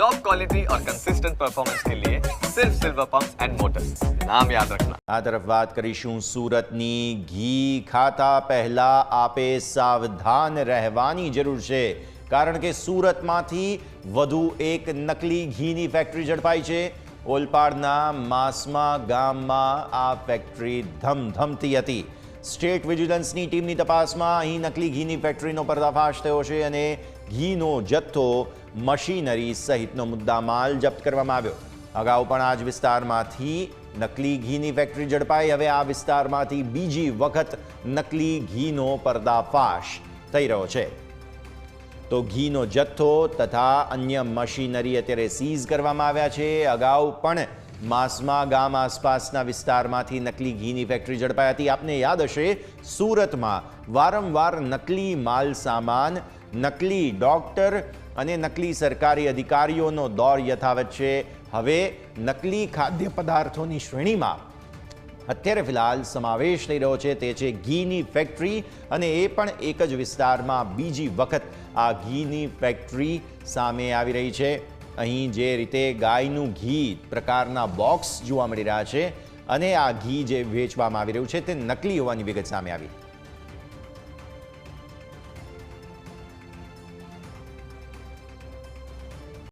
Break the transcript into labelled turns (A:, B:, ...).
A: Top quality और consistent performance के लिए सिर्फ सिल्वर पंप एंड मोटर्स नाम याद रखना
B: આ તરફ વાત કરીશું સુરતની ઘી ખાતા પહેલા આપે સાવધાન રહેવાની જરૂર છે કારણ કે સુરતમાંથી વધુ એક નકલી ઘીની ફેક્ટરી ઝડપાઈ છે ઓલપાડના માસમા ગામમાં આ ફેક્ટરી ધમધમતી હતી સ્ટેટ વિજિલન્સની ટીમની તપાસમાં અહીં નકલી ઘીની ફેક્ટરીનો પર્દાફાશ થયો છે અને ઘીનો જથ્થો મશીનરી સહિતનો મુદ્દામાલ જપ્ત કરવામાં આવ્યો. અગાઉ પણ આ જ વિસ્તારમાંથી નકલી ઘીની ફેક્ટરી ઝડપાઈ. હવે આ વિસ્તારમાંથી બીજી વખત નકલી ઘીનો પર્દાફાશ થઈ રહ્યો છે. તો ઘીનો જથ્થો તથા અન્ય મશીનરી અત્યારે સીઝ કરવામાં આવ્યા છે. અગાઉ પણ માસમા ગામ આસપાસના વિસ્તારમાંથી નકલી ઘીની ફેક્ટરી ઝડપાઈ હતી. આપને યાદ હશે, સુરતમાં વારંવાર નકલી માલ સામાન નકલી ડોક્ટર અને નકલી સરકારી અધિકારીઓનો દોર યથાવત છે. હવે નકલી ખાદ્ય પદાર્થોની શ્રેણીમાં અત્યારે ફિલહાલ સમાવેશ થઈ રહ્યો છે. તે છે ઘીની ફેક્ટરી અને એ પણ એક જ વિસ્તારમાં બીજી વખત આ ઘીની ફેક્ટરી સામે આવી રહી છે. અહીં જે રીતે ગાયનું ઘી પ્રકારના બોક્સ જોવા મળી રહ્યા છે અને આ ઘી જે વેચવામાં આવી રહ્યું છે તે નકલી હોવાની વિગત સામે આવી.